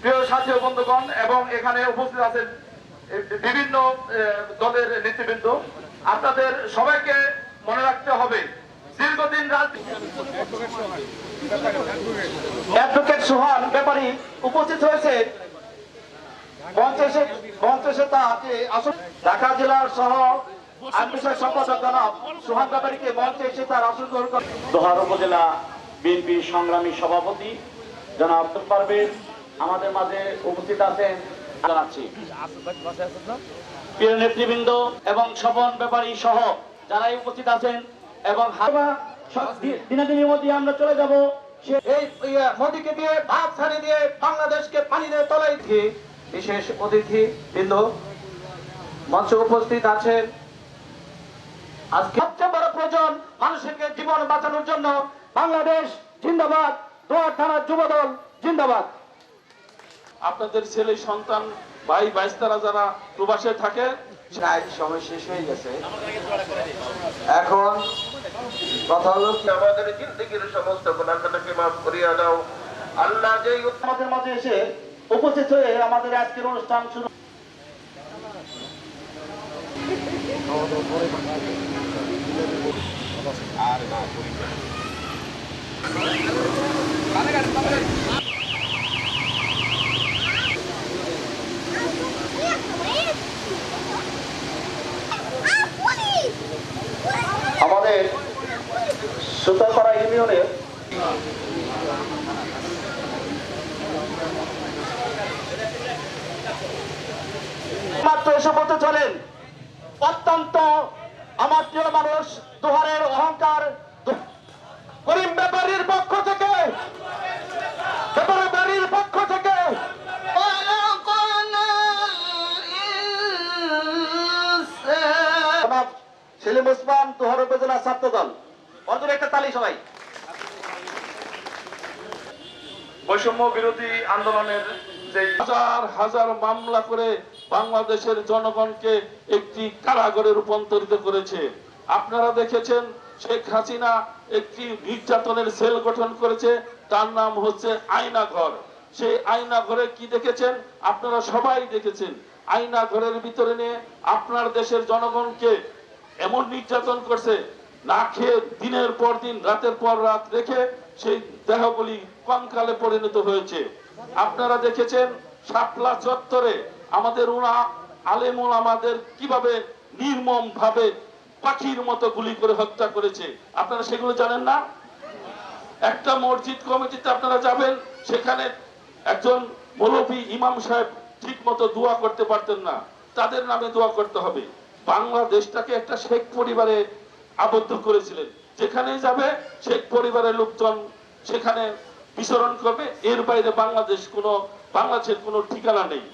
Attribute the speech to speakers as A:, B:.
A: প্রিয় সাথী বন্ধুগণ, এবং এখানে উপস্থিত আছেন বিভিন্ন দলের নেতৃবৃন্দ, আপনাদের সবাইকে মনে রাখতে হবে, দীর্ঘদিন অ্যাডভোকেট সোহান ব্যাপারী উপস্থিত হয়েছে। মঞ্চে মঞ্চে এসে তা যে ঢাকা জেলার সহ আইন বিষয় সম্পাদক জনাব সোহান ব্যাপারীকে মঞ্চে এসে তার আসন গ্রহণ করেন
B: দোহার উপজেলা বিএনপির সংগ্রামী সভাপতি জনাব পারভেজ আমাদের মাঝে উপস্থিত আছেন জানাচ্ছি। প্রিয় নেতৃবৃন্দ এবং স্বপন ব্যাপারী সহ যারাই উপস্থিত আছেন এবং দিনাদিনের মধ্যে আমরা চলে যাব।
A: এই মোদীকে দিয়ে ভাত ছাড়ি দিয়ে বাংলাদেশকে পানি তলাই দিয়ে বিশেষ অতিথি বৃন্দ মঞ্চে উপস্থিত আছেন। আজকে সবচেয়ে বড় প্রয়োজন মানুষের জীবন বাঁচানোর জন্য বাংলাদেশ জিন্দাবাদ দোয়ার থানার যুবদল জিন্দাবাদ।
C: আপনাদের ছেলে সন্তান ভাই বাইস্তারা যারা প্রবাসে থাকে
A: সময় শেষ হয়ে গেছে। এখন কথা হলো কি? আমাদের জিন্দগির সমস্ত গুণাখানাকে মাফ করিয়া দাও। আল্লাহ যেই
B: আমাদের মাঝে এসে উপস্থিত হয়ে আমাদের আজকের অনুষ্ঠান শুরু আর আমাদের সুতাপাড়া ইউনিয়নের
A: মাত্র এসে বলতে চলেন। অত্যন্ত আমার প্রিয় মানুষ দোহারের অহংকার করিম ব্যাপারীর পক্ষ থেকে ব্যাপারী বাড়ির পক্ষ থেকে। সেলিম ওসমান দোহার উপজেলা ছাত্র দল অন্তর একটা তালি সবাই। বৈষম্য বিরোধী আন্দোলনের যে
C: হাজার হাজার মামলা করে বাংলাদেশের জনগণকে একটি কারাগারে রূপান্তরিত করেছে। আপনারা দেখেছেন, শেখ হাসিনা একটি নির্যাতনের সেল গঠন করেছে, তার নাম হচ্ছে আয়না ঘর সেই আয়না ঘরে কি দেখেছেন? আপনারা সবাই দেখেছেন আয়না ঘরের ভিতরে নিয়ে আপনার দেশের জনগণকে এমন নির্যাতন করছে না খেয়ে দিনের পর দিন, রাতের পর রাত রেখে সেই দেহগুলি কঙ্কালে পরিণত হয়েছে। আপনারা দেখেছেন, শাপলা চত্বরে আমাদের উনা আলেমুল আমাদের কীভাবে নির্মম ভাবে পাখির মতো গুলি করে হত্যা করেছে। আপনারা সেগুলো জানেন না? একটা মসজিদ কমিটিতে আপনারা যাবেন, সেখানে একজন মৌলভী ইমাম সাহেব ঠিক মতো দোয়া করতে পারতেন না। তাদের নামে দোয়া করতে হবে। বাংলাদেশটাকে একটা শেখ পরিবারে আবদ্ধ করেছিলেন। যেখানে যাবে, শেখ পরিবারের লোকজন সেখানে বিচরণ করবে। এর বাইরে বাংলাদেশ কোনো, বাংলাদেশের কোনো ঠিকানা নেই।